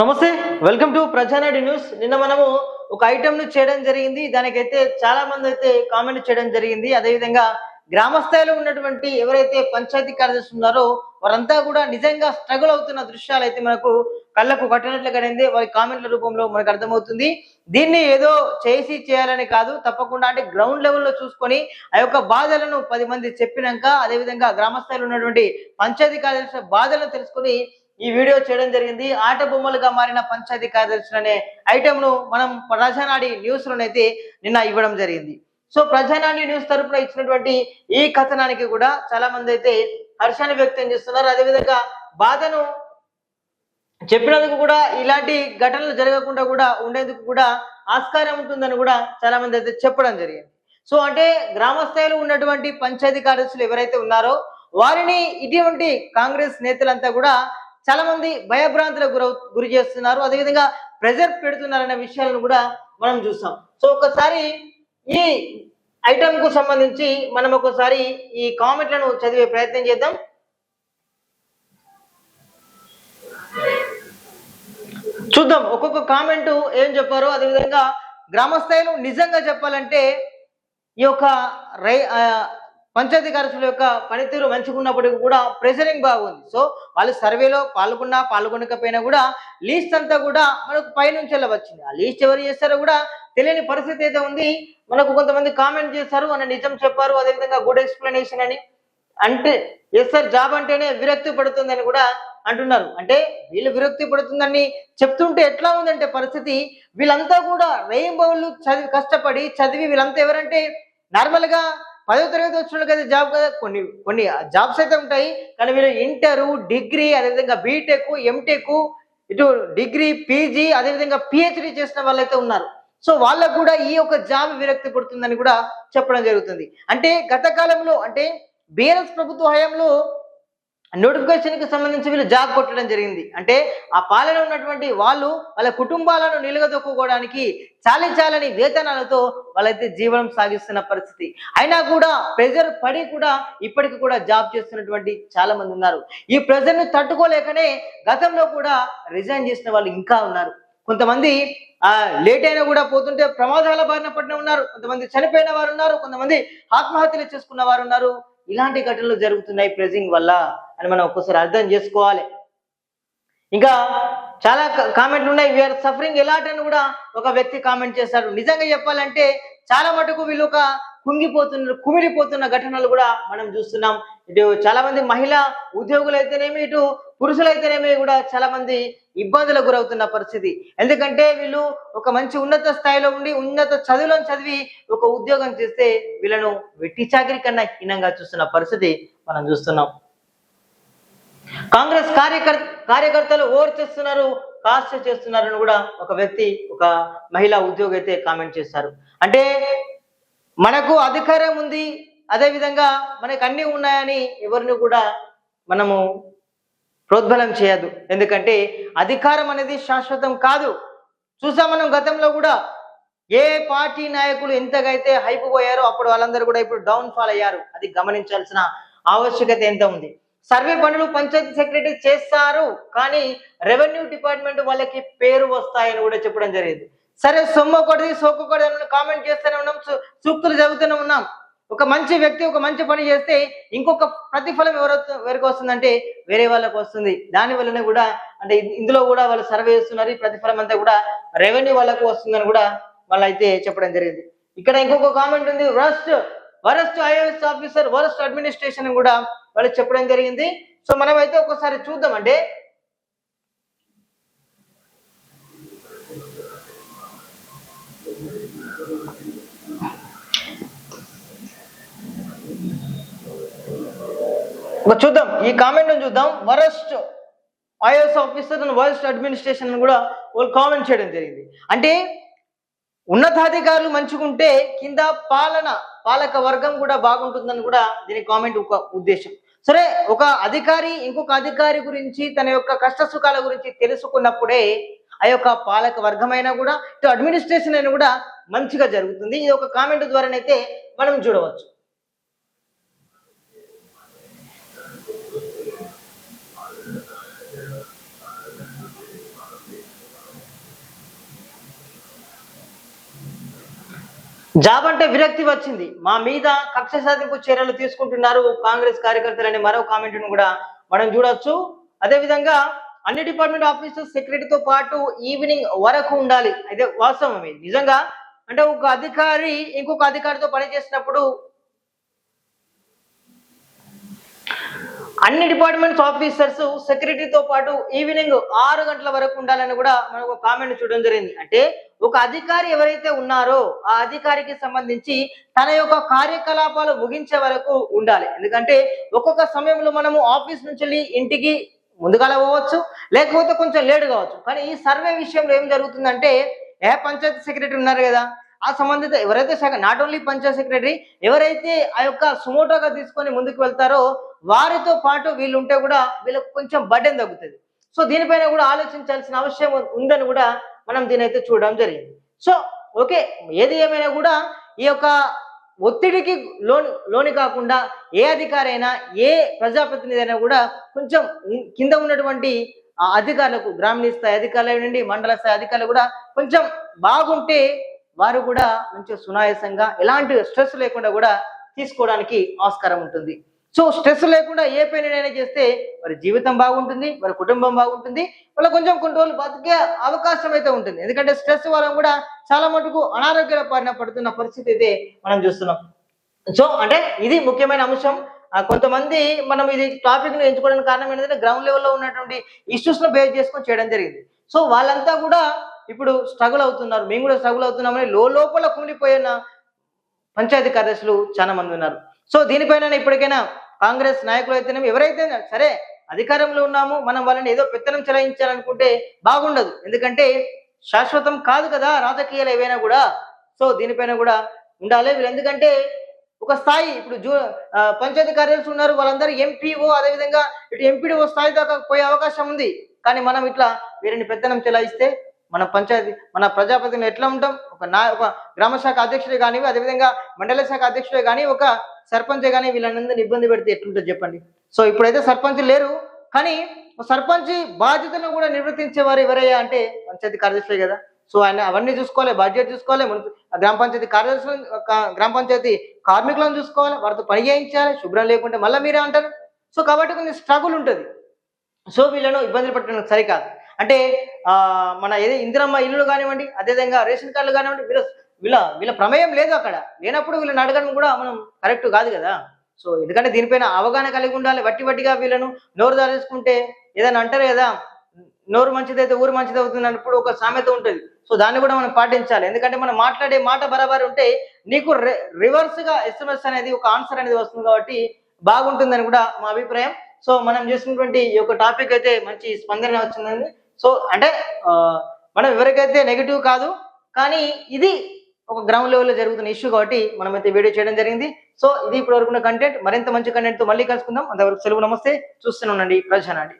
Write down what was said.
నమస్తే welcome to Prajanadu news. నిన్న మనము ఒక ఐటమ్ను చేయడం జరిగింది. దానికైతే చాలా మంది అయితే కామెంట్ చేయడం జరిగింది. అదేవిధంగా గ్రామ స్థాయిలో ఉన్నటువంటి ఎవరైతే పంచాయతీ కార్యదర్శి ఉన్నారో వారంతా కూడా నిజంగా స్ట్రగుల్ అవుతున్న దృశ్యాలు అయితే మనకు కళ్ళకు కట్టినట్లు కడింది వారి కామెంట్ల రూపంలో మనకు అర్థమవుతుంది. దీన్ని ఏదో చేసి చేయాలని కాదు తప్పకుండా అంటే గ్రౌండ్ లెవెల్లో చూసుకొని ఆ యొక్క బాధలను పది మంది చెప్పినాక అదేవిధంగా గ్రామ స్థాయిలో ఉన్నటువంటి పంచాయతీ కార్యదర్శి బాధలను తెలుసుకొని ఈ వీడియో చేయడం జరిగింది. ఆట బొమ్మలుగా మారిన పంచాయతీ కార్యదర్శులు అనే ఐటమ్ మనం ప్రజానాడి న్యూస్లోనైతే నిన్న ఇవ్వడం జరిగింది. సో ప్రజానాడి న్యూస్ తరఫున ఇచ్చినటువంటి ఈ కథనానికి కూడా చాలా మంది అయితే హర్షాన్ని వ్యక్తం చేస్తున్నారు. అదేవిధంగా బాధను చెప్పినందుకు కూడా ఇలాంటి ఘటనలు జరగకుండా కూడా ఉండేందుకు కూడా ఆస్కారం ఉంటుందని కూడా చాలా మంది అయితే చెప్పడం జరిగింది. సో అంటే గ్రామ స్థాయిలో ఉన్నటువంటి పంచాయతీ కార్యదర్శులు ఎవరైతే ఉన్నారో వారిని ఇటువంటి కాంగ్రెస్ నేతలంతా కూడా చాలా మంది భయభ్రాంతులకు గురవు గురి చేస్తున్నారు. అదేవిధంగా ప్రెజర్ పెడుతున్నారనే విషయాలను కూడా మనం చూస్తాం. సో ఒకసారి ఈ ఐటమ్కు సంబంధించి మనం ఒకసారి ఈ కామెంట్లను చదివే ప్రయత్నం చేద్దాం. చూద్దాం ఒక్కొక్క కామెంట్ ఏం చెప్పారో. అదేవిధంగా గ్రామస్థాయిలో నిజంగా చెప్పాలంటే ఈ యొక్క రై పంచాయతీ కార్యదర్శుల యొక్క పనితీరు మంచిగా ఉన్నప్పటికీ కూడా ప్రెషరింగ్ బాగుంది. సో వాళ్ళు సర్వేలో పాల్గొన్నా పాల్గొనకపోయినా కూడా లీస్ట్ అంతా కూడా మనకు పైనుంచి వచ్చింది ఆ లీస్ట్ ఎవరు చేస్తారో కూడా తెలియని పరిస్థితి అయితే ఉంది. మనకు కొంతమంది కామెంట్ చేశారు అని నిజం చెప్పారు. అదేవిధంగా గుడ్ ఎక్స్ప్లెనేషన్ అని అంటే ఎస్ సార్ జాబ్ అంటేనే విరక్తి పడుతుందని కూడా అంటున్నారు. అంటే వీళ్ళు విరక్తి పడుతుందని చెప్తుంటే ఎట్లా ఉందంటే పరిస్థితి వీళ్ళంతా కూడా రెయిన్బోలు చదివి కష్టపడి చదివి వీళ్ళంతా ఎవరంటే నార్మల్గా పదో తరగతి వచ్చిన వాళ్ళకి జాబ్ కదా? కొన్ని కొన్ని జాబ్స్ అయితే ఉంటాయి. కానీ వీళ్ళు ఇంటరు డిగ్రీ అదేవిధంగా బీటెక్ ఎంటెక్ ఇటు డిగ్రీ పీజీ అదేవిధంగా పిహెచ్డి చేసిన వాళ్ళైతే ఉన్నారు. సో వాళ్ళకు కూడా ఈ యొక్క జాబ్ విరక్తి పడుతుందని కూడా చెప్పడం జరుగుతుంది. అంటే గత కాలంలో అంటే బీఆర్ఎస్ ప్రభుత్వ హయాంలో నోటిఫికేషన్కి సంబంధించి వీళ్ళు జాబ్ కొట్టడం జరిగింది. అంటే ఆ పాలన ఉన్నటువంటి వాళ్ళు వాళ్ళ కుటుంబాలను నిలగదొక్కుకోవడానికి చాలి చాలని వేతనాలతో వాళ్ళైతే జీవనం సాగిస్తున్న పరిస్థితి. అయినా కూడా ప్రెజర్ పడి కూడా ఇప్పటికి కూడా జాబ్ చేస్తున్నటువంటి చాలా మంది ఉన్నారు. ఈ ప్రెజర్ను తట్టుకోలేకనే గతంలో కూడా రిజైన్ చేసిన వాళ్ళు ఇంకా ఉన్నారు. కొంతమంది ఆ లేట్ అయినా కూడా పోతుంటే ప్రమాదాల బారిన పడిన ఉన్నారు. కొంతమంది చనిపోయిన వారు ఉన్నారు. కొంతమంది ఆత్మహత్యలు చేసుకున్న వారు ఉన్నారు. ఇలాంటి ఘటనలు జరుగుతున్నాయి ప్రెజింగ్ వల్ల. అని మనం ఒక్కసారి అర్థం చేసుకోవాలి. ఇంకా చాలా కామెంట్లు ఉన్నాయి. వీఆర్ సఫరింగ్ ఎలాట్ అని కూడా ఒక వ్యక్తి కామెంట్ చేశారు నిజంగా చెప్పాలంటే చాలా మటుకు వీళ్ళు ఒక కుంగిపోతున్న కుమిలిపోతున్న ఘటనలు కూడా మనం చూస్తున్నాం. ఇటు చాలా మంది మహిళా ఉద్యోగులు అయితేనేమి ఇటు పురుషులైతేనేమి కూడా చాలా మంది ఇబ్బందులకు గురవుతున్న పరిస్థితి. ఎందుకంటే వీళ్ళు ఒక మంచి ఉన్నత స్థాయిలో ఉండి ఉన్నత చదువులను చదివి ఒక ఉద్యోగం చేస్తే వీళ్ళను వెట్టి చాకరి కన్నా హీనంగా చూస్తున్న పరిస్థితి మనం చూస్తున్నాం. కాంగ్రెస్ కార్యకర్త కార్యకర్తలు ఓవర్ చేస్తున్నారు కాస్ట్ చేస్తున్నారని కూడా ఒక వ్యక్తి ఒక మహిళా ఉద్యోగి అయితే కామెంట్ చేశారు. అంటే మనకు అధికారం ఉంది అదే విధంగా మనకు అన్ని ఉన్నాయని ఎవరిని కూడా మనము ప్రోద్బలం చేయదు. ఎందుకంటే అధికారం అనేది శాశ్వతం కాదు. చూసాం మనం గతంలో కూడా ఏ పార్టీ నాయకులు ఎంతగైతే హైప్ పోయారో అప్పుడు వాళ్ళందరూ కూడా ఇప్పుడు డౌన్ ఫాల్ అయ్యారు. అది గమనించాల్సిన ఆవశ్యకత ఎంత ఉంది? సర్వే పనులు పంచాయతీ సెక్రటరీ చేస్తారు కానీ రెవెన్యూ డిపార్ట్మెంట్ వాళ్ళకి పేరు వస్తాయని కూడా చెప్పడం జరిగింది. సరే సొమ్ము ఒకటి సోకు ఒకటి కామెంట్ చేస్తూనే ఉన్నాం సూక్తులు చదువుతూనే ఉన్నాం. ఒక మంచి వ్యక్తి ఒక మంచి పని చేస్తే ఇంకొక ప్రతిఫలం ఎవరు ఎవరికి వస్తుందంటే వేరే వాళ్ళకి వస్తుంది. దాని వల్లనే కూడా అంటే ఇందులో కూడా వాళ్ళు సర్వే చేస్తున్నారు ఈ ప్రతిఫలం అంతా కూడా రెవెన్యూ వాళ్ళకు వస్తుందని కూడా వాళ్ళు అయితే చెప్పడం జరిగింది. ఇక్కడ ఇంకొక కామెంట్ ఉంది worst worst IAS officer worst administration కూడా వాళ్ళు చెప్పడం జరిగింది. సో మనం అయితే ఒకసారి చూద్దాం అంటే చూద్దాం. ఈ కామెంట్ చూద్దాం. Worst IAS officer and worst administration అని కూడా వాళ్ళు కామెంట్ చేయడం జరిగింది. అంటే ఉన్నతాధికారులు మంచిగుంటే కింద పాలన పాలక వర్గం కూడా బాగుంటుందని కూడా దీని కామెంట్ ఒక ఉద్దేశం. సరే ఒక అధికారి ఇంకొక అధికారి గురించి తన యొక్క కష్ట సుఖాల గురించి తెలుసుకున్నప్పుడే ఆ యొక్క పాలక వర్గమైనా కూడా ఇటు అడ్మినిస్ట్రేషన్ అయినా కూడా మంచిగా జరుగుతుంది. ఇది ఒక కామెంట్ ద్వారానైతే మనం చూడవచ్చు. జాబ్ అంటే విరక్తి వచ్చింది. మా మీద కక్ష సాధింపు చర్యలు తీసుకుంటున్నారు కాంగ్రెస్ కార్యకర్తలని మరో కామెంట్ను కూడా మనం చూడొచ్చు. అదే విధంగా అన్ని డిపార్ట్మెంట్ ఆఫీసర్స్ సెక్రటరీతో పాటు ఈవినింగ్ వరకు ఉండాలి. అయితే వాస్తవం ఇది. నిజంగా అంటే ఒక అధికారి ఇంకొక అధికారితో పనిచేసినప్పుడు అన్ని డిపార్ట్మెంట్స్ ఆఫీసర్స్ సెక్రటరీతో పాటు ఈవినింగ్ ఆరు గంటల వరకు ఉండాలని కూడా మనం ఒక కామెంట్ చూడడం జరిగింది. అంటే ఒక అధికారి ఎవరైతే ఉన్నారో ఆ అధికారికి సంబంధించి తన యొక్క కార్యకలాపాలు ముగించే వరకు ఉండాలి. ఎందుకంటే ఒక్కొక్క సమయంలో మనము ఆఫీస్ నుంచి వెళ్ళి ఇంటికి ముందుగాల పోవచ్చు లేకపోతే కొంచెం లేట్ కావచ్చు. కానీ ఈ సర్వే విషయంలో ఏం జరుగుతుందంటే ఏ పంచాయతీ సెక్రటరీ ఉన్నారు కదా ఆ సంబంధిత ఎవరైతే శాఖ నాట్ ఓన్లీ పంచాయత్ సెక్రటరీ ఎవరైతే ఆ యొక్క సుమోటోగా తీసుకొని ముందుకు వెళ్తారో వారితో పాటు వీళ్ళు ఉంటే కూడా వీళ్ళకి కొంచెం బడ్డెన్ తగ్గుతుంది. సో దీనిపైన కూడా ఆలోచించాల్సిన అవసరం ఉందని కూడా మనం దీని అయితే చూడడం జరిగింది. సో ఓకే ఏది ఏమైనా కూడా ఈ యొక్క ఒత్తిడికి లోని లోని కాకుండా ఏ అధికారి అయినా ఏ ప్రజాప్రతినిధి అయినా కూడా కొంచెం కింద ఉన్నటువంటి ఆ అధికారులకు గ్రామీణ స్థాయి అధికారులు నుండి మండల స్థాయి అధికారులు కూడా కొంచెం బాగుంటే వారు కూడా మంచి సునాయాసంగా ఎలాంటి స్ట్రెస్ లేకుండా కూడా తీసుకోవడానికి ఆస్కారం ఉంటుంది. సో స్ట్రెస్ లేకుండా ఏ పనినైనా చేస్తే వారి జీవితం బాగుంటుంది వారి కుటుంబం బాగుంటుంది వాళ్ళ కొంచెం కొన్ని రోజులు బతికే అవకాశం అయితే ఉంటుంది. ఎందుకంటే స్ట్రెస్ వల్ల కూడా చాలా మటుకు అనారోగ్యాల పారిన పడుతున్న పరిస్థితి అయితే మనం చూస్తున్నాం. సో అంటే ఇది ముఖ్యమైన అంశం. కొంతమంది మనం ఇది టాపిక్ను ఎంచుకోవడానికి కారణం ఏంటంటే గ్రౌండ్ లెవెల్లో ఉన్నటువంటి ఇష్యూస్ను బేస్ చేసుకొని చేయడం జరిగింది. సో వాళ్ళంతా కూడా ఇప్పుడు స్ట్రగుల్ అవుతున్నారు. మేము కూడా స్ట్రగుల్ అవుతున్నామని లో లోపల కుమిలిపోయిన పంచాయతీ కార్యదర్శులు చాలా మంది ఉన్నారు. సో దీనిపైన ఇప్పటికైనా కాంగ్రెస్ నాయకులు అయితేనేమి ఎవరైతే సరే అధికారంలో ఉన్నాము మనం వాళ్ళని ఏదో పెత్తనం చెలాయించాలనుకుంటే బాగుండదు. ఎందుకంటే శాశ్వతం కాదు కదా రాజకీయాలు ఏవైనా కూడా. సో దీనిపైన కూడా ఉండాలి. వీళ్ళు ఎందుకంటే ఒక స్థాయి ఇప్పుడు జూ పంచాయతీ కార్యదర్శి ఉన్నారు. వాళ్ళందరూ ఎంపీఓ అదేవిధంగా ఇటు ఎంపీడీఓ స్థాయి దాకా పోయే అవకాశం ఉంది. కానీ మనం ఇట్లా వీరిని పెత్తనం చెలాయిస్తే మన పంచాయతీ మన ప్రజాప్రతిని ఎట్లా ఉంటాం? ఒక నా ఒక గ్రామ శాఖ అధ్యక్షుడే కానీ అదేవిధంగా మండల శాఖ అధ్యక్షుడే కానీ ఒక సర్పంచ్ కానీ వీళ్ళందరినీ ఇబ్బంది పెడితే ఎట్లుంటుంది చెప్పండి? సో ఇప్పుడైతే సర్పంచ్ లేరు కానీ సర్పంచ్ బాధ్యతను కూడా నిర్వర్తించే వారు ఎవరయ్యా అంటే పంచాయతీ కార్యదర్శులే కదా. సో ఆయన అవన్నీ చూసుకోవాలి బడ్జెట్ చూసుకోవాలి మున్సి- గ్రామ పంచాయతీ కార్యదర్శులు గ్రామ పంచాయతీ కార్మికులను చూసుకోవాలి వారితో పని చేయించాలి శుభ్రం లేకుంటే మళ్ళీ మీరే అంటారు. సో కాబట్టి కొన్ని స్ట్రగుల్ ఉంటుంది. సో వీళ్ళను ఇబ్బందులు పెట్టడం సరికాదు. అంటే మన ఏది ఇందిరమ్మ ఇల్లు కానివ్వండి అదేవిధంగా రేషన్ కార్డులు కానివ్వండి వీళ్ళు వీళ్ళ వీళ్ళ ప్రమేయం లేదు అక్కడ. లేనప్పుడు వీళ్ళని అడగడం కూడా మనం కరెక్ట్ కాదు కదా. సో ఎందుకంటే దీనిపైన అవగాహన కలిగి ఉండాలి. వట్టి వట్టిగా వీళ్ళను నోరు దారేసుకుంటే ఏదైనా అంటారు కదా నోరు మంచిదైతే ఊరు మంచిది అవుతుంది అన్నప్పుడు ఒక సామెత ఉంటుంది. సో దాన్ని కూడా మనం పాటించాలి. ఎందుకంటే మనం మాట్లాడే మాట బరాబరి ఉంటే నీకు రివర్స్గా ఎస్ఎంఎస్ అనేది ఒక ఆన్సర్ అనేది వస్తుంది కాబట్టి బాగుంటుందని కూడా మా అభిప్రాయం. సో మనం చేసినటువంటి ఈ యొక్క టాపిక్ అయితే మంచి స్పందన వచ్చిందండి. సో అంటే మనం ఎవరికైతే నెగిటివ్ కాదు కానీ ఇది ఒక గ్రౌండ్ లెవెల్లో జరుగుతున్న ఇష్యూ కాబట్టి మనం అయితే వీడియో చేయడం జరిగింది. సో ఇది ఇప్పటి వరకు కంటెంట్ మరింత మంచి కంటెంట్తో మళ్ళీ కలుసుకుందాం. అంతవరకు సెలవు నమస్తే. చూస్తూనే ఉండండి. ప్రజానాడి